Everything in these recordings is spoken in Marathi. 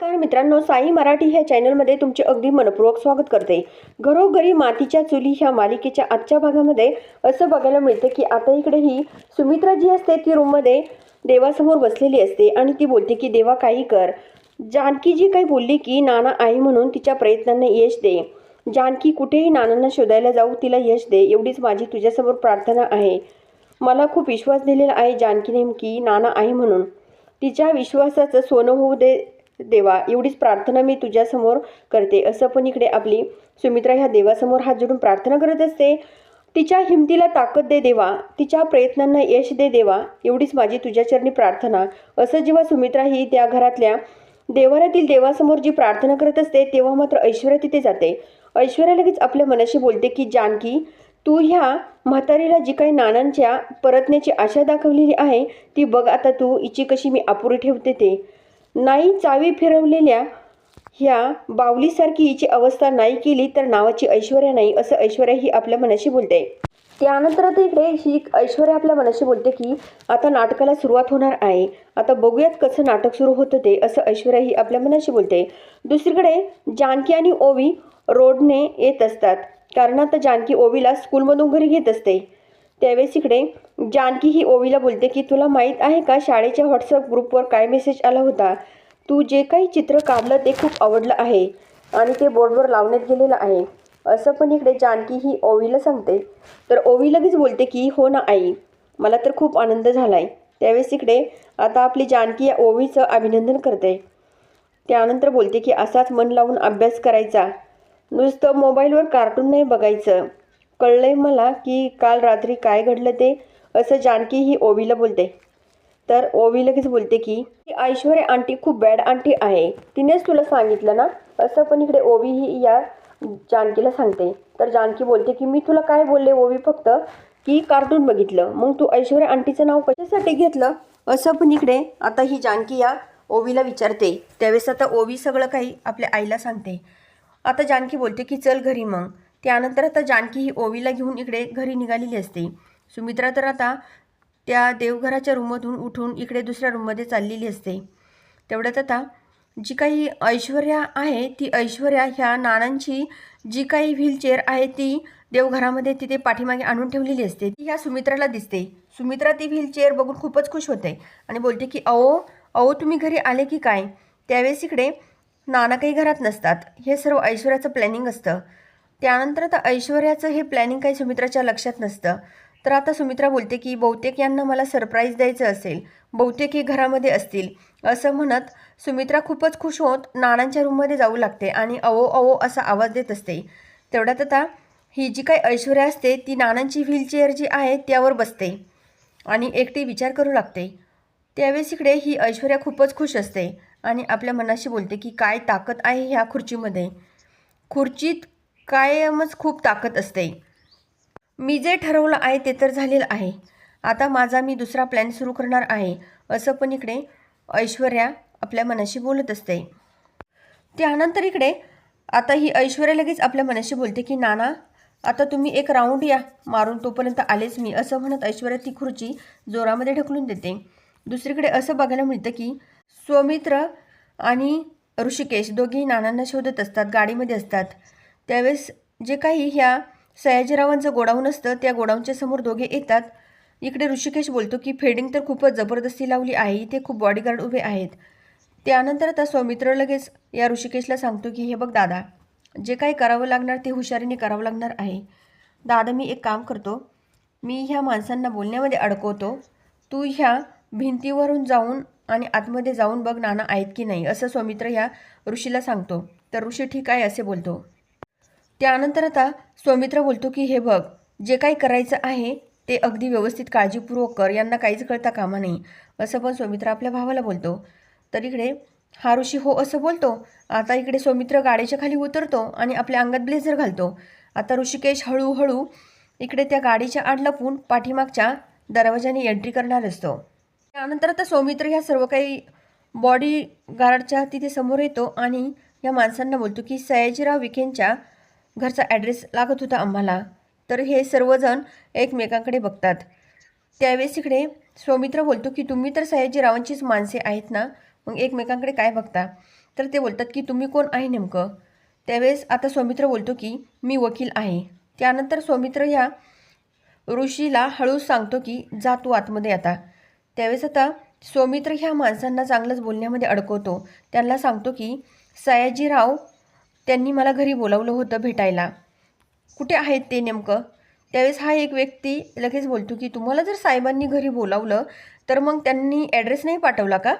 कारण मित्रांनो साई मराठी ह्या चॅनलमध्ये तुमचे अगदी मनपूर्वक स्वागत करते. घरोघरी मातीच्या चुली ह्या मालिकेच्या आजच्या भागामध्ये असं बघायला मिळतं की आता इकडे ही सुमित्रा जी असते ती रूममध्ये देवासमोर बसलेली असते आणि ती बोलते की देवा काही कर. जानकी जी काही बोलली की नाना आई म्हणून तिच्या प्रयत्नांना यश दे. जानकी कुठेही नानांना शोधायला जाऊ तिला यश दे. एवढीच माझी तुझ्यासमोर प्रार्थना आहे. मला खूप विश्वास दिलेला आहे जानकी नेमकी नाना आई म्हणून. तिच्या विश्वासाचं सोनं होऊ दे देवा एवढीच प्रार्थना मी तुझ्यासमोर करते. असं पण इकडे आपली सुमित्रा ह्या देवासमोर हात जोडून प्रार्थना करत असते. तिच्या हिमतीला ताकद दे देवा तिच्या प्रयत्नांना यश दे देवा एवढीच माझी तुझ्या चरणी प्रार्थना. असं जेव्हा सुमित्रा ही त्या घरातल्या देवाऱ्यातील देवासमोर जी प्रार्थना करत असते तेव्हा मात्र ऐश्वर्या तिथे जाते. ऐश्वर्या लगेच आपल्या मनाशी बोलते की जानकी तू ह्या म्हातारीला जी काही नानांच्या परतण्याची आशा दाखवलेली आहे ती बघ आता तू इची कशी मी अपुरी ठेवते ते. नाही चावी फिरवलेल्या ह्या बावलीसारखी हिची अवस्था नाही केली तर नावाची ऐश्वर्या नाही असं ऐश्वर्या ही आपल्या मनाशी बोलते. त्यानंतर आता इकडे ही ऐश्वर्या आपल्या मनाशी बोलते की आता नाटकाला सुरुवात होणार आहे. आता बघूयात कसं नाटक सुरू होतं ते असं ऐश्वर्या ही आपल्या मनाशी बोलते. दुसरीकडे जानकी आणि ओवी रोडने येत असतात. कारण आता जानकी ओवीला स्कूलमधून घरी घेत असते. त्यावेळेस इकडे जानकी ही ओवीला बोलते की तुला माहीत आहे का शाळेच्या व्हॉट्सअप ग्रुपवर काय मेसेज आला होता? तू जे काही चित्र काढलं ते खूप आवडलं आहे आणि ते बोर्डवर लावण्यात गेलेलं आहे. असं पण इकडे जानकी ही ओवीला सांगते. तर ओवी लगेच बोलते की हो ना आई. मला तर खूप आनंद झाला आहे त्यावेळेस इकडे आता आपली जानकी या ओवीचं अभिनंदन करते. त्यानंतर बोलते की असाच मन लावून अभ्यास करायचा. नुसतं मोबाईलवर कार्टून नाही बघायचं. कळलंय मला की काल रात्री काय घडलं ते असं जानकी ही ओवीला बोलते. तर ओवी लगेच बोलते की "ही ऐश्वर्या आंटी खूप बॅड आंटी आहे. तिनेच तुला सांगितलं ना? असं पण इकडे ओवी ही या जानकीला सांगते. तर जानकी बोलते की मी तुला काय बोलले ओवी फक्त की कार्टून बघितलं. मग तू ऐश्वर्या आंटीचं नाव कशासाठी घेतलं? असं पण इकडे आता ही जानकी या ओवीला विचारते. त्यावेळेस आता ओवी सगळं काही आपल्या आईला सांगते. आता जानकी बोलते की चल घरी मग. त्यानंतर आता जानकी ही ओवीला घेऊन इकडे घरी निघालेली असते. सुमित्रा तर आता त्या देवघराच्या रूममधून उठून इकडे दुसऱ्या रूममध्ये चाललेली असते. तेवढ्यात आता जी काही ऐश्वर्या आहे ती ऐश्वर्या ह्या नानांची जी काही व्हीलचेअर आहे ती देवघरामध्ये तिथे पाठीमागे आणून ठेवलेली असते. ती ह्या सुमित्राला दिसते. सुमित्रा ती व्हीलचेअर बघून खूपच खुश होते आणि बोलते की अहो अहो तुम्ही घरी आले की काय? त्यावेळेस इकडे नाना काही घरात नसतात. हे सर्व ऐश्वर्याचं प्लॅनिंग असतं. त्यानंतर आता ऐश्वर्याचं हे प्लॅनिंग काही सुमित्राच्या लक्षात नसतं. तर आता सुमित्रा बोलते की बहुतेक यांना मला सरप्राईज द्यायचं असेल. बहुतेक हे घरामध्ये असतील. असं म्हणत सुमित्रा खूपच खुश होत नानांच्या रूममध्ये जाऊ लागते आणि अवो अवो असा आवाज देत असते. तेवढ्यात आता ही जी काही ऐश्वर्या असते ती नानांची व्हीलचेअर जी आहे त्यावर बसते आणि एकटी विचार करू लागते. त्यावेळेस इकडे ही ऐश्वर्या खूपच खुश असते आणि आपल्या मनाशी बोलते की काय ताकद आहे ह्या खुर्चीमध्ये? खुर्चीत कायमच खूप ताकद असते. मी जे ठरवलं आहे ते तर झालेलं आहे. आता माझा मी दुसरा प्लॅन सुरू करणार आहे असं पण इकडे ऐश्वर्या आपल्या मनाशी बोलत असते. त्यानंतर इकडे आता ही ऐश्वर्या लगेच आपल्या मनाशी बोलते की नाना आता तुम्ही एक राऊंड या. मारून तोपर्यंत आलेच मी असं म्हणत ऐश्वर्या ती खुर्ची जोरामध्ये ढकलून देते. दुसरीकडे असं बघायला मिळतं की स्वमित्र आणि ऋषिकेश दोघेही नानांना शोधत असतात गाडीमध्ये असतात. त्यावेळेस जे काही ह्या सयाजीरावांचं गोडाऊन असतं त्या गोडाऊनच्या समोर दोघे येतात. इकडे ऋषिकेश बोलतो की फेडिंग तर खूपच जबरदस्ती लावली आहे. इथे खूप बॉडीगार्ड उभे आहेत. त्यानंतर आता सौमित्र लगेच या ऋषिकेशला सांगतो की हे बघ दादा जे काही करावं लागणार ते हुशारीने करावं लागणार आहे. दादा मी एक काम करतो. मी ह्या माणसांना बोलण्यामध्ये अडकवतो. तू ह्या भिंतीवरून जाऊन आणि आतमध्ये जाऊन बघ नाना आहेत की नाही असं सौमित्र ह्या ऋषीला सांगतो. तर ऋषी ठीक आहे असे बोलतो. त्यानंतर आता सौमित्र बोलतो की हे बघ जे काही करायचं आहे ते अगदी व्यवस्थित काळजीपूर्वक कर. यांना काहीच कळता कामा नाही असं पण सौमित्र आपल्या भावाला बोलतो. तर इकडे हा ऋषी हो असं बोलतो. आता इकडे सौमित्र गाडीच्या खाली उतरतो आणि आपल्या अंगात ब्लेझर घालतो. आता ऋषिकेश हळूहळू इकडे त्या गाडीच्या आड लपून पाठीमागच्या दरवाजाने एंट्री करणार असतो. त्यानंतर आता सौमित्र ह्या सर्व काही बॉडी गार्डच्या तिथे समोर येतो आणि या माणसांना बोलतो की सयाजीराव विखेंच्या घरचा ॲड्रेस लागत होता आम्हाला. तर हे सर्वजण एकमेकांकडे बघतात. त्यावेळेस इकडे सौमित्र बोलतो की तुम्ही तर सयाजीरावांचीच माणसे आहेत ना? मग एकमेकांकडे काय बघता? तर ते बोलतात की तुम्ही कोण आहे नेमकं? त्यावेळेस आता सौमित्र बोलतो की मी वकील आहे. त्यानंतर सौमित्र ह्या ऋषीला हळूच सांगतो की जा तू आतमध्ये आता. त्यावेळेस आता सौमित्र ह्या माणसांना चांगलंच बोलण्यामध्ये अडकवतो. त्यांना सांगतो की सयाजीराव त्यांनी मला घरी बोलावलं होतं भेटायला. कुठे आहेत ते नेमकं? त्यावेळेस हा एक व्यक्ती लगेच बोलतो की तुम्हाला जर साहेबांनी घरी बोलावलं तर मग त्यांनी ॲड्रेस नाही पाठवला का?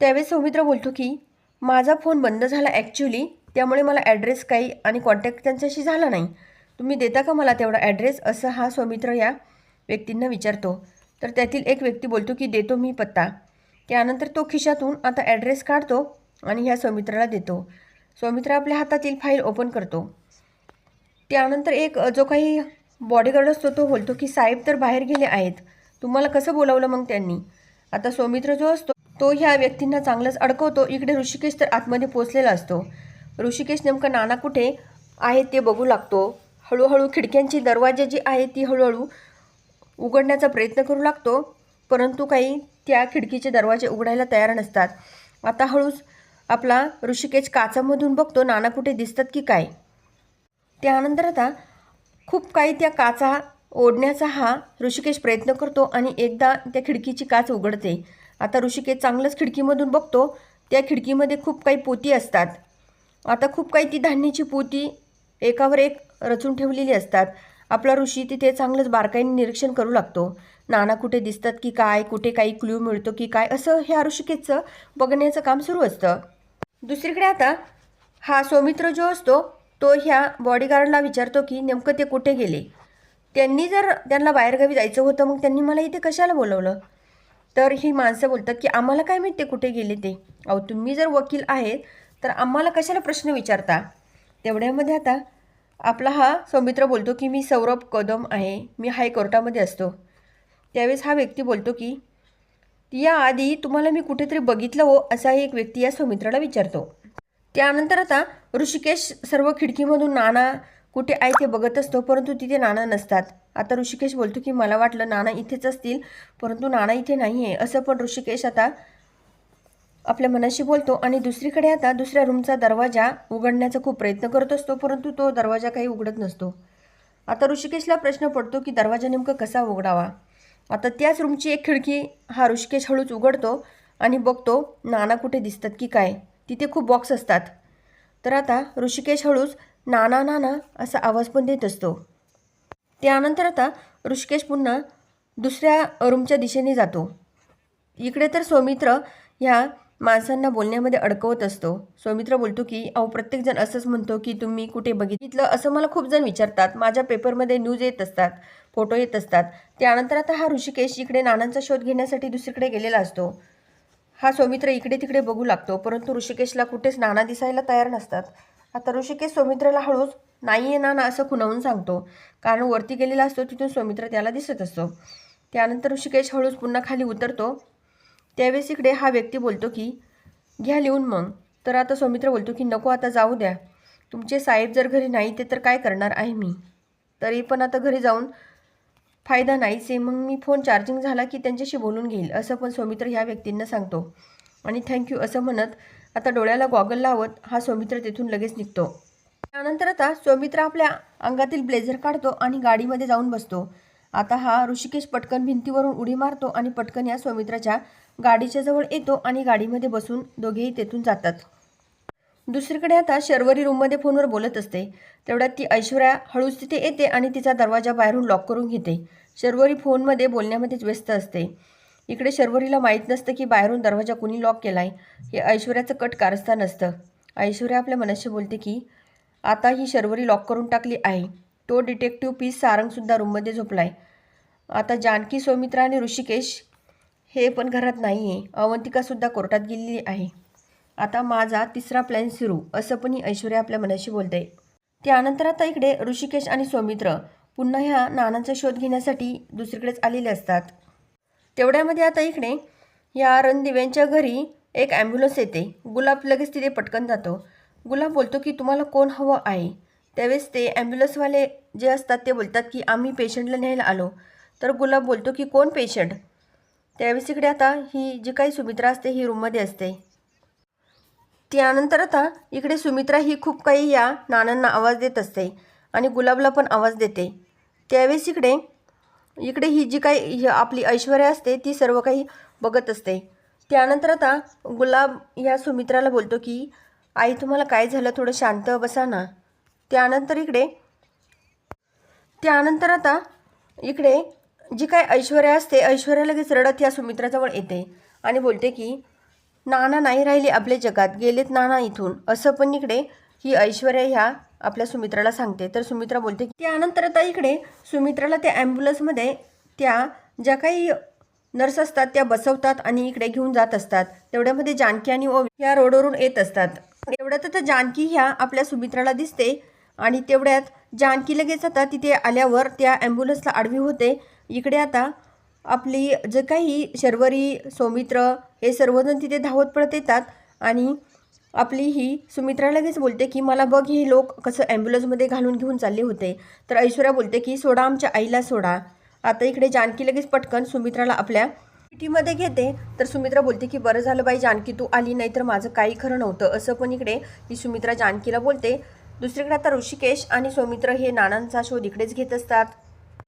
त्यावेळेस सौमित्र बोलतो की माझा फोन बंद झाला ॲक्च्युली त्यामुळे मला ॲड्रेस काही आणि कॉन्टॅक्ट त्यांच्याशी झाला नाही. तुम्ही देता का मला तेवढा ॲड्रेस असं हा सौमित्र या व्यक्तींना विचारतो. तर त्यातील एक व्यक्ती बोलतो की देतो मी पत्ता. त्यानंतर तो खिशातून आता ॲड्रेस काढतो आणि ह्या सौमित्राला देतो. सौमित्र आपल्या हातातील फाईल ओपन करतो. त्यानंतर एक जो काही बॉडीगार्ड असतो तो बोलतो की साहेब तर बाहेर गेले आहेत. तुम्हाला कसं बोलावलं मग त्यांनी? आता सौमित्र जो असतो तो ह्या व्यक्तींना चांगलंच अडकवतो. इकडे ऋषिकेश तर आतमध्ये पोचलेला असतो. ऋषिकेश नेमकं नाना कुठे आहे ते बघू लागतो. हळूहळू खिडक्यांची दरवाजे जी आहे ती हळूहळू उघडण्याचा प्रयत्न करू लागतो. परंतु काही त्या खिडकीचे दरवाजे उघडायला तयार नसतात. आता हळूच आपला ऋषिकेश काचामधून बघतो नाना कुठे दिसतात की काय? त्यानंतर आता खूप काही त्या काचा ओढण्याचा हा ऋषिकेश प्रयत्न करतो आणि एकदा त्या खिडकीची काच उघडते. आता ऋषिकेश चांगलंच खिडकीमधून बघतो. त्या खिडकीमध्ये खूप काही पोती असतात. आता खूप काही ती धान्याची पोती एकावर एक रचून ठेवलेली असतात. आपला ऋषी तिथे चांगलंच बारकाईने निरीक्षण करू लागतो. नाना कुठे दिसतात की काय? कुठे काही क्ल्यू मिळतो की काय? असं ह्या ऋषिकेशचं बघण्याचं काम सुरू असतं. दुसरीकडे आता हा सौमित्र जो असतो तो ह्या बॉडीगार्डला विचारतो की नेमकं ते कुठे गेले? त्यांनी जर त्यांना बाहेरगावी जायचं होतं मग त्यांनी मला इथे कशाला बोलवलं? तर ही माणसं बोलतात की आम्हाला काय माहीत ते कुठे गेले ते? अहो तुम्ही जर वकील आहेत तर आम्हाला कशाला प्रश्न विचारता? तेवढ्यामध्ये आता आपला हा सौमित्र बोलतो की मी सौरभ कदम आहे मी हायकोर्टामध्ये असतो. त्यावेळेस हा व्यक्ती बोलतो की याआधी तुम्हाला मी कुठेतरी बघितलं हो असा एक व्यक्ती या सौमित्राला विचारतो. त्यानंतर आता ऋषिकेश सर्व खिडकीमधून नाना कुठे आहे ते बघत असतो परंतु तिथे नाना नसतात. आता ऋषिकेश बोलतो की मला वाटलं नाना इथेच असतील परंतु नाना इथे नाही आहे असं पण ऋषिकेश आता आपल्या मनाशी बोलतो. आणि दुसरीकडे आता दुसऱ्या रूमचा दरवाजा उघडण्याचा खूप प्रयत्न करत असतो परंतु तो दरवाजा काही उघडत नसतो. आता ऋषिकेशला प्रश्न पडतो की दरवाजा नेमका कसा उघडावा? आता त्याच रूमची एक खिडकी हा ऋषिकेश हळूच उघडतो आणि बघतो नाना कुठे दिसतात की काय. तिथे खूप बॉक्स असतात. तर आता ऋषिकेश हळूच नाना नाना असा आवाज पण देत असतो. त्यानंतर आता ऋषिकेश पुन्हा दुसऱ्या रूमच्या दिशेने जातो. इकडे तर सौमित्र ह्या माणसांना बोलण्यामध्ये अडकवत असतो. सौमित्र बोलतो की अहो प्रत्येकजण असंच म्हणतो की तुम्ही कुठे बघितलं असं मला खूप जण विचारतात. माझ्या पेपरमध्ये न्यूज येत असतात फोटो येत असतात. त्यानंतर आता हा ऋषिकेश इकडे नानांचा शोध घेण्यासाठी दुसरीकडे गेलेला असतो. हा सौमित्र इकडे तिकडे बघू लागतो परंतु ऋषिकेशला कुठेच नाना दिसायला तयार नसतात. आता ऋषिकेश सौमित्राला हळूच नाही आहे नाना असं खुणावून सांगतो. कारण वरती गेलेला असतो तिथून सौमित्र त्याला दिसत असतो. त्यानंतर ऋषिकेश हळूच पुन्हा खाली उतरतो. त्यावेळेस इकडे हा व्यक्ती बोलतो की घ्या लिहून मग. तर आता सौमित्र बोलतो की नको आता जाऊ द्या. तुमचे साहेब जर घरी नाही ते तर काय करणार आहे मी? तरी पण आता घरी जाऊन फायदा नाहीच आहे. मग मी फोन चार्जिंग झाला की त्यांच्याशी बोलून घेईल असं पण सौमित्र ह्या व्यक्तींना सांगतो. आणि थँक्यू असं म्हणत आता डोळ्याला गॉगल लावत हा सौमित्र तिथून लगेच निघतो. त्यानंतर आता सौमित्र आपल्या अंगातील ब्लेझर काढतो आणि गाडीमध्ये जाऊन बसतो. आता हा ऋषिकेश पटकन भिंतीवरून उडी मारतो आणि पटकन या सौमित्राच्या गाडीच्या जवळ येतो आणि गाडीमध्ये बसून दोघेही तेथून जातात. दुसरीकडे आता शर्वरी रूममध्ये फोनवर बोलत असते. तेवढ्यात ती ऐश्वर्या हळूच तिथे येते आणि तिचा दरवाजा बाहेरून लॉक करून घेते. शर्वरी फोनमध्ये बोलण्यामध्येच व्यस्त असते. इकडे शर्वरीला माहीत नसतं की बाहेरून दरवाजा कुणी लॉक केलाय. हे ऐश्वर्याचं कट कारस्थान असतं. ऐश्वर्या आपल्या मनाशी बोलते की आता ही शर्वरी लॉक करून टाकली आहे. तो डिटेक्टिव्ह पीस सारंगसुद्धा रूममध्ये झोपलाय. आता जानकी सौमित्रा आणि ऋषिकेश हे पण घरात नाही आहे अवंतिकासुद्धा कोर्टात गेलेली आहे. आता माझा तिसरा प्लॅन सुरू असं पण ही ऐश्वर्या आपल्या मनाशी बोलते. त्यानंतर आता इकडे ऋषिकेश आणि सौमित्र पुन्हा ह्या नानांचा शोध घेण्यासाठी दुसरीकडेच आलेले असतात. तेवढ्यामध्ये आता इकडे या रणदिव्यांच्या घरी एक ॲम्ब्युलन्स येते. गुलाब लगेच तिथे पटकन जातो. गुलाब बोलतो की तुम्हाला कोण हवं आहे? त्यावेळेस ते ॲम्ब्युलन्सवाले जे असतात ते बोलतात की आम्ही पेशंटला न्यायला आलो. तर गुलाब बोलतो की कोण पेशंट त्यावेळेस इकडे आता ही जी काही सुमित्रा असते ही रूममध्ये असते. त्यानंतर आता इकडे सुमित्रा ही खूप काही या नानांना आवाज देत असते आणि गुलाबला पण आवाज देते. त्यावेळेस इकडे इकडे ही जी काही आपली ऐश्वर्या असते ती सर्व काही बघत असते. त्यानंतर आता गुलाब या सुमित्राला बोलतो की आई तुम्हाला काय झालं? थोडं शांत बसा ना. त्यानंतर इकडे त्यानंतर आता इकडे जी काय ऐश्वर्या असते ऐश्वर्या लगेच रडत या सुमित्राजवळ येते आणि बोलते की नाना नाही राहिले आपल्या जगात गेलेत नाना इथून. असं पण इकडे ही ऐश्वर्या ह्या आपल्या सुमित्राला सांगते. तर सुमित्रा बोलते की त्यानंतर आता इकडे सुमित्राला त्या ॲम्ब्युलन्समध्ये त्या ज्या काही नर्स असतात त्या बसवतात आणि इकडे घेऊन जात असतात. तेवढ्यामध्ये जानकी आणि ओवी ह्या रोडवरून येत असतात. तेवढ्यात आता जानकी ह्या आपल्या सुमित्राला दिसते. आणि तेवढ्यात जानकी लगेच आता तिथे आल्यावर त्या ॲम्ब्युलन्सला आडवी होते. इकडे आता आपली जे काही शर्वरी सौमित्र हे सर्वजण तिथे धावत पडत येतात आणि आपली ही सुमित्रा लगेच बोलते की मला बघ हे लोक कसं ॲम्ब्युलन्समध्ये घालून घेऊन चालले होते. तर ऐश्वर्या बोलते की सोडा आमच्या आईला सोडा. आता इकडे जानकी लगेच पटकन सुमित्राला आपल्या पिटीमध्ये घेते. तर सुमित्रा बोलते की बरं झालं बाई जानकी तू आली नाही तर माझं काही खरं नव्हतं. असं पण इकडे ही सुमित्रा जानकीला बोलते. दुसरीकडे आता ऋषिकेश आणि सौमित्र हे नानांचा शोध इकडेच घेत असतात.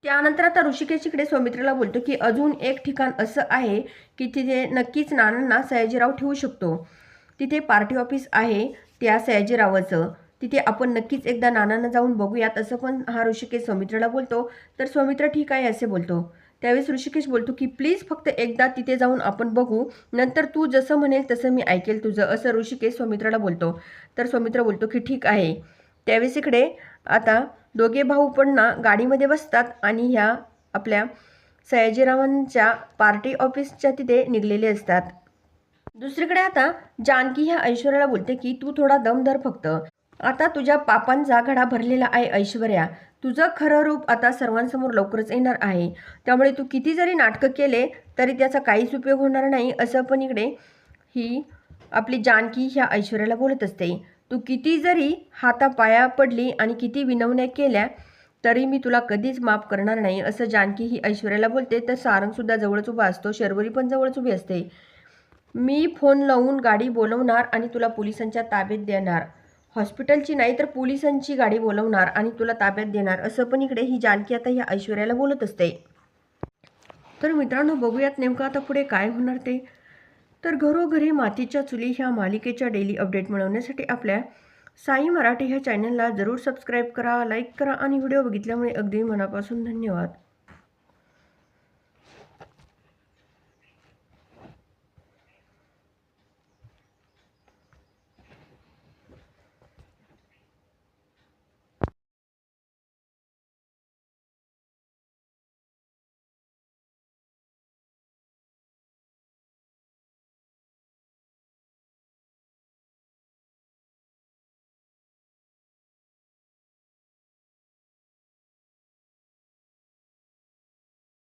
त्यानंतर आता ऋषिकेश इकडे सौमित्रला बोलतो की अजून एक ठिकाण असं आहे की तिथे नक्कीच नानांना सयाजीराव ठेवू शकतो. तिथे पार्टी ऑफिस आहे त्या सयाजीरावाचं. तिथे आपण नक्कीच एकदा नानांना जाऊन बघूयात असं पण हा ऋषिकेश सौमित्रला बोलतो. तर सौमित्र ठीक आहे असे बोलतो. त्यावेळेस ऋषिकेश बोलतो की प्लीज फक्त एकदा तिथे जाऊन आपण बघू. नंतर तू जसं म्हणेल तसं मी ऐकेल तुझं असं ऋषिकेश सौमित्राला बोलतो. तर सौमित्र बोलतो की ठीक आहे. त्यावेळेस इकडे आता दोघे भाऊ पण ना गाडीमध्ये बसतात आणि ह्या आपल्या सयाजीरावांच्या पार्टी ऑफिसच्या तिथे निघलेले असतात. दुसरीकडे आता जानकी ह्या ऐश्वर्याला बोलते की तू थोडा दम धर फक्त. आता तुझ्या पापांचा घडा भरलेला आहे ऐश्वर्या. तुझं खरं रूप आता सर्वांसमोर लवकरच येणार आहे. त्यामुळे तू किती जरी नाटकं केले तरी त्याचा काहीच उपयोग होणार नाही असं पण इकडे ही आपली जानकी ह्या ऐश्वर्याला बोलत असते. तू किती जरी हातापाया पडली आणि किती विनवण्या केल्या तरी मी तुला कधीच माफ करणार नाही असं जानकी ही ऐश्वर्याला बोलते. तर सारंगसुद्धा जवळच उभा असतो. शर्वरी पण जवळच उभी असते. मी फोन लावून गाडी बोलवणार आणि तुला पोलिसांच्या ताब्यात देणार. हॉस्पिटलची नाही तर पोलिसांची गाडी बोलवणार आणि तुला ताब्यात देणार असं पण इकडे ही जानकी आता ह्या ऐश्वर्याला बोलत असते. तर मित्रांनो बघूयात नेमकं आता पुढे काय होणार ते. तर घरोघरी मातीच्या चुली ह्या मालिकेच्या डेली अपडेट मिळवण्यासाठी आपल्या साई मराठी ह्या चॅनलला जरूर सबस्क्राईब करा लाईक करा आणि व्हिडिओ बघितल्यामुळे अगदी मनापासून धन्यवाद.